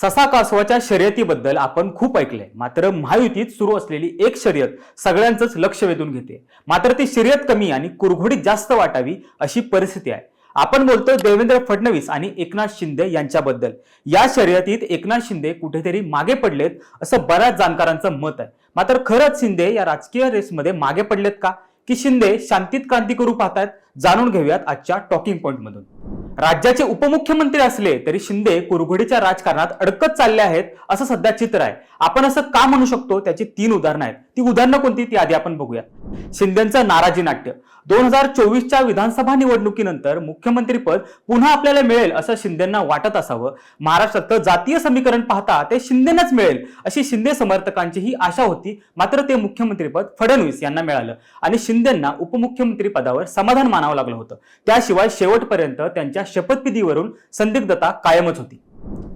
ससा कासवाच्या शर्यतीबद्दल आपण खूप ऐकलंय. मात्र महायुतीत सुरू असलेली एक शर्यत सगळ्यांचंच लक्ष वेधून घेते. मात्र ती शर्यत कमी आणि कुरघोडीत जास्त वाटावी अशी परिस्थिती आहे. आपण बोलतोय देवेंद्र फडणवीस आणि एकनाथ शिंदे यांच्याबद्दल. या शर्यतीत एकनाथ शिंदे कुठेतरी मागे पडलेत असं बऱ्याच जाणकारांचं मत आहे. मात्र खरंच शिंदे या राजकीय रेसमध्ये मागे पडलेत का? की शिंदे शांतीत क्रांती करू पाहतायत? जाणून घेऊयात आजच्या टॉकिंग पॉईंट मधून राज्याचे उपमुख्यमंत्री असले तरी शिंदे कुरघोडीच्या राजकारणात अडकत चालले आहेत असं सध्या चित्र आहे. आपण असं का म्हणू शकतो? त्याची तीन उदाहरणं आहेत. ती उदाहरणं कोणती? ती आधी आपण बघूया. शिंदेचं नाराजी नाट्य. दोन हजार चोवीसच्या विधानसभा निवडणुकीनंतर मुख्यमंत्रीपद पुन्हा आपल्याला मिळेल असं शिंदेना वाटत असावं. महाराष्ट्रात जातीय समीकरण पाहता ते शिंदेनाच मिळेल अशी शिंदे समर्थकांची ही आशा होती. मात्र ते मुख्यमंत्रीपद फडणवीस यांना मिळालं आणि शिंदेना उपमुख्यमंत्री पदावर समाधान मानावं लागलं होतं. त्याशिवाय शेवटपर्यंत त्यांच्या शपथविधीवरून संदिग्धता कायमच होती.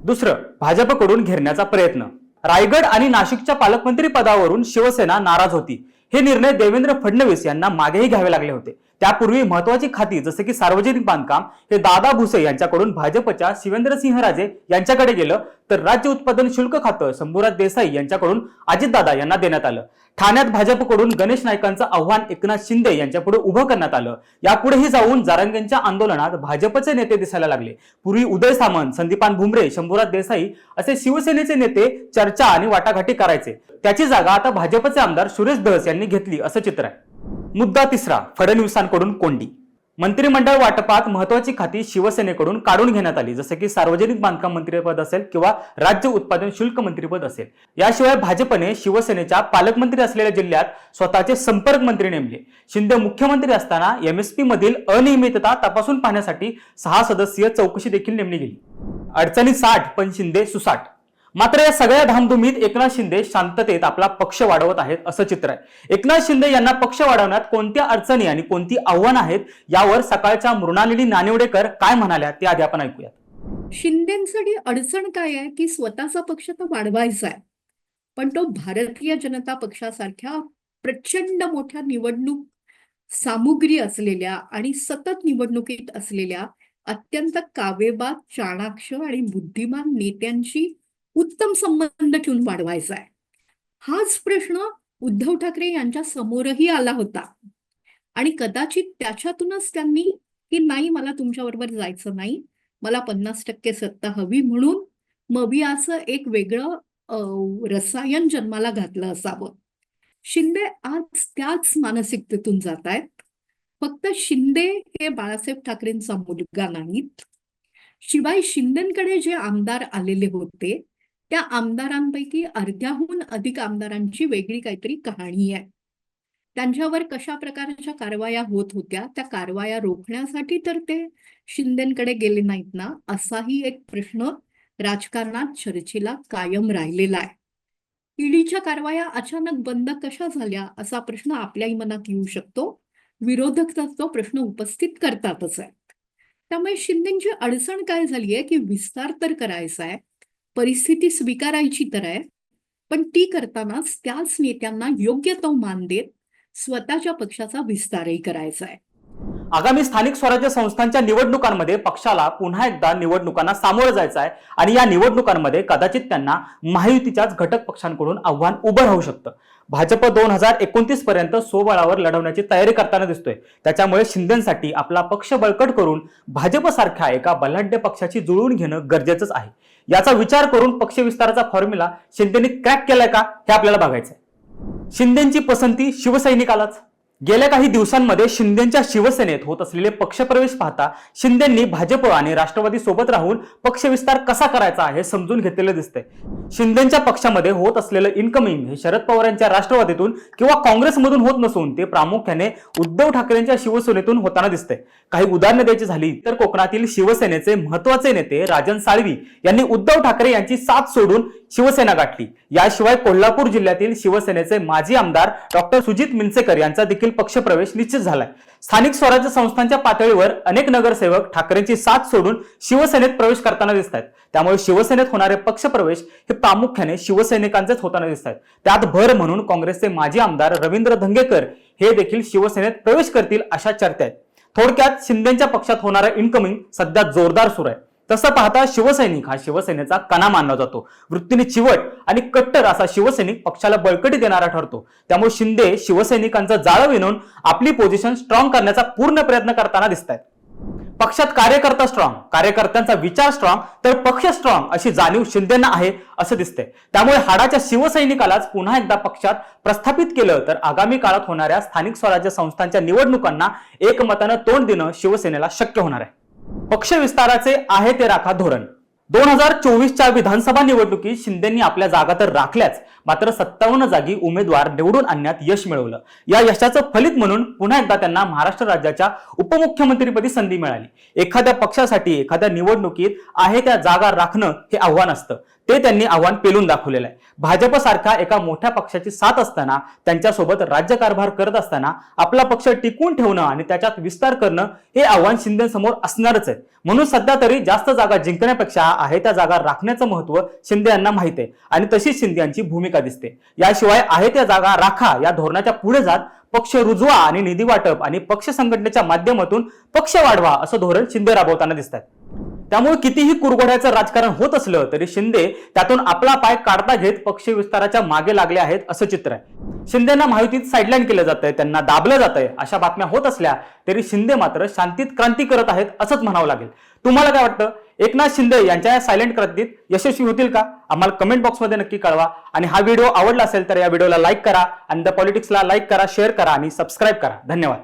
दुसरं भाजपकडून घेरण्याचा प्रयत्न. रायगड आणि नाशिकच्या पालकमंत्री पदावरून शिवसेना नाराज होती. हे निर्णय देवेंद्र फडणवीस यांना मागेही घ्यावे लागले होते. त्यापूर्वी महत्वाची खाती जसे की सार्वजनिक बांधकाम हे दादा भुसे यांच्याकडून भाजपच्या शिवेंद्रसिंहराजे यांच्याकडे गेलं. तर राज्य उत्पादन शुल्क खातं शंभूराज देसाई यांच्याकडून अजितदादा यांना देण्यात आलं. ठाण्यात भाजपकडून गणेश नाईकांचं आव्हान एकनाथ शिंदे यांच्यापुढे उभं करण्यात आलं. यापुढेही जाऊन जारंगेंच्या आंदोलनात भाजपचे नेते दिसायला लागले. पूर्वी उदय सामंत संदीपान भुमरे शंभूराज देसाई असे शिवसेनेचे नेते चर्चा आणि वाटाघाटी करायचे. त्याची जागा आता भाजपचे आमदार सुरेश धस यांनी घेतली असं चित्र आहे. मुद्दा तिसरा फडणवीसांकडून कोंडी. मंत्रिमंडळ वाटपात महत्वाची खाती शिवसेनेकडून काढून घेण्यात आली. जसं की सार्वजनिक बांधकाम मंत्रिपद असेल किंवा राज्य उत्पादन शुल्क मंत्रिपद असेल. याशिवाय भाजपने शिवसेनेच्या पालकमंत्री असलेल्या जिल्ह्यात स्वतःचे संपर्क मंत्री नेमले. शिंदे मुख्यमंत्री असताना एमएसपी मधील अनियमितता तपासून पाहण्यासाठी सहा सदस्यीय चौकशी देखील नेमली गेली. अडचणी साठ पण शिंदे सुसाट. मात्र या सगळ्या धामधुमीत एकनाथ शिंदे शांततेत आपला पक्ष वाढवत आहेत असं चित्र आहे. एकनाथ शिंदे यांना पक्ष वाढवण्यात कोणत्या अडचणी आणि कोणती आव्हानं आहेत यावर सकाळच्या मृणालिनी नानिवडेकर काय म्हणाल्या ते आधी आपण ऐकूयात. शिंदेसाठी अडचण काय आहे की स्वतःचा पक्ष तर वाढवायचा आहे. पण तो भारतीय जनता पक्षासारख्या प्रचंड मोठ्या निवडणूक सामुग्री असलेल्या आणि सतत निवडणुकीत असलेल्या अत्यंत कावेबाद चाणाक्ष आणि बुद्धिमान नेत्यांशी उत्तम संबंध ठेवून वाढवायचा आहे. हाच प्रश्न उद्धव ठाकरे यांच्या समोरही आला होता. आणि कदाचित त्याच्यातूनच त्यांनी की नाही मला तुमच्याबरोबर जायचं नाही मला पन्नास टक्के सत्ता हवी म्हणून मवियाचं एक वेगळं रसायन जन्माला घातलं असावं. शिंदे आज त्याच मानसिकतेतून जात आहेत. फक्त शिंदे हे बाळासाहेब ठाकरेंचा मुलगा नाहीत. शिवाय शिंदेकडे जे आमदार आलेले होते त्या आमदारांपैकी अर्ध्याहून अधिक आमदारांची वेगळी काहीतरी कहाणी आहे. त्यांच्यावर कशा प्रकारच्या कारवाया होत होत्या त्या कारवाया रोखण्यासाठी तर ते शिंदेकडे गेले नाहीत ना असाही एक प्रश्न राजकारणात चर्चेला कायम राहिलेला आहे. ईडीच्या कारवाया अचानक बंद कशा झाल्या असा प्रश्न आपल्याही मनात येऊ शकतो. विरोधक तर तो प्रश्न उपस्थित करतातच आहे. त्यामुळे शिंदेची अडचण काय झाली आहे की विस्तार तर करायचा आहे परिस्थिती स्वीकारायची तर आहे पण ती करतानाच त्याच नेत्यांना योग्य तो मान देत स्वतःच्या पक्षाचा विस्तारही करायचा आहे. आगामी स्थानिक स्वराज्य संस्थांच्या निवडणुकांमध्ये पक्षाला पुन्हा एकदा निवडणुकांना सामोरं जायचं आहे आणि या निवडणुकांमध्ये कदाचित त्यांना महायुतीच्याच घटक पक्षांकडून आव्हान उभं राहू शकतं. भाजप दोन हजार एकोणतीस पर्यंत सोबळावर लढवण्याची तयारी करताना दिसतोय. त्याच्यामुळे शिंदेसाठी आपला पक्ष बळकट करून भाजपसारख्या एका बलाढ्य पक्षाची जुळवून घेणं गरजेचंच आहे. याचा विचार करून पक्ष विस्ताराचा फॉर्म्युला शिंदेने क्रॅक केलाय का हे आपल्याला बघायचंय. शिंदेची पसंती शिवसैनिकालाच. गेल्या काही दिवसांमध्ये शिंदेच्या शिवसेनेत होत असलेले पक्षप्रवेश पाहता शिंदेंनी भाजप आणि राष्ट्रवादी सोबत राहून पक्षविस्तार कसा करायचा हे समजून घेतलेलं दिसते. शिंदेच्या पक्षामध्ये होत असलेलं इनकमिंग हे शरद पवार यांच्या राष्ट्रवादीतून किंवा काँग्रेसमधून होत नसून ते प्रामुख्याने उद्धव ठाकरेंच्या शिवसेनेतून होताना दिसते. काही उदाहरणं द्यायची झाली तर कोकणातील शिवसेनेचे महत्त्वाचे नेते राजन साळवी यांनी उद्धव ठाकरे यांची साथ सोडून शिवसेना गाठली. याशिवाय कोल्हापूर जिल्ह्यातील शिवसेनेचे माजी आमदार डॉक्टर सुजित मिनसेकर यांचा देखील पक्षप्रवेश निश्चित झालाय. स्थानिक स्वराज्य संस्थांच्या पातळीवर अनेक नगरसेवक ठाकरेंची साथ सोडून शिवसेनेत प्रवेश करताना दिसत आहेत त्यामुळे शिवसेनेत होणारे पक्षप्रवेश हे प्रामुख्याने शिवसैनिकांचेच होताना दिसत आहेत त्यात भर म्हणून काँग्रेसचे माजी आमदार रवींद्र धंगेकर हे देखील शिवसेनेत प्रवेश करतील अशा चर्चा आहेत थोडक्यात शिंदेच्या पक्षात होणारा इनकमिंग सध्या जोरदार सुरू आहे. तसं पाहता शिवसैनिक हा शिवसेनेचा कणा मानला जातो. वृत्तीने चिवट आणि कट्टर असा शिवसैनिक पक्षाला बळकटी देणारा ठरतो. त्यामुळे शिंदे शिवसैनिकांचं जाळं विणून आपली पोझिशन स्ट्रॉंग करण्याचा पूर्ण प्रयत्न करताना दिसत आहेत पक्षात कार्यकर्ता स्ट्रॉंग कार्यकर्त्यांचा विचार स्ट्रॉंग तर पक्ष स्ट्रॉंग अशी जाणीव शिंदेना आहे असं दिसतंय. त्यामुळे हाडाच्या शिवसैनिकालाच पुन्हा एकदा पक्षात प्रस्थापित केलं तर आगामी काळात होणाऱ्या स्थानिक स्वराज्य संस्थांच्या निवडणुकांना एकमतानं तोंड देणं शिवसेनेला शक्य होणार आहे. पक्ष विस्ताराचे आहे ते राखा धोरण. दोन हजार चोवीसच्या विधानसभा निवडणुकीत शिंदेंनी आपल्या जागा तर राखल्याच मात्र सत्तावन्न जागी उमेदवार निवडून आणण्यात यश मिळवलं. या यशाचं फलित म्हणून पुन्हा एकदा त्यांना महाराष्ट्र राज्याच्या उपमुख्यमंत्रीपदी संधी मिळाली. एखाद्या पक्षासाठी एखाद्या निवडणुकीत आहे त्या जागा राखणं हे आव्हान असतं. ते त्यांनी आव्हान पेलून दाखवलेलं आहे. भाजप सारखा एका मोठ्या पक्षाची साथ असताना त्यांच्यासोबत राज्यकारभार करत असताना आपला पक्ष टिकून ठेवणं आणि त्याच्यात विस्तार करणं हे आव्हान शिंदेसमोर असणारच आहे. म्हणून सध्या तरी जास्त जागा जिंकण्यापेक्षा आहे त्या जागा राखण्याचं महत्त्व शिंदे यांना माहीत आहे आणि तशीच शिंदे यांची भूमिका दिसते. याशिवाय आहे त्या जागा राखा या धोरणाच्या पुढे जात पक्ष रुजवा आणि निधी वाटप आणि पक्ष संघटनेच्या माध्यमातून पक्ष वाढवा असं धोरण शिंदे राबवताना दिसतात त्यामुळे कितीही कुरघोड्याचं राजकारण होत असलं तरी शिंदे त्यातून आपला पाय काढता घेत पक्ष विस्ताराच्या मागे लागले आहेत असं चित्र आहे. शिंदेना माहितीत साईडलाईन केलं जातंय त्यांना दाबलं जातंय अशा बातम्या होत असल्या तरी शिंदे मात्र शांतीत क्रांती करत आहेत असंच म्हणावं लागेल. तुम्हाला काय वाटतं? एकनाथ शिंदे यांच्या या सायलेंट क्रांतीत यशस्वी होतील का? आम्हाला कमेंट बॉक्समध्ये नक्की कळवा. आणि हा व्हिडिओ आवडला असेल तर या व्हिडिओला लाईक करा आणि द पॉलिटिक्सला लाईक करा शेअर करा आणि सबस्क्राईब करा. धन्यवाद.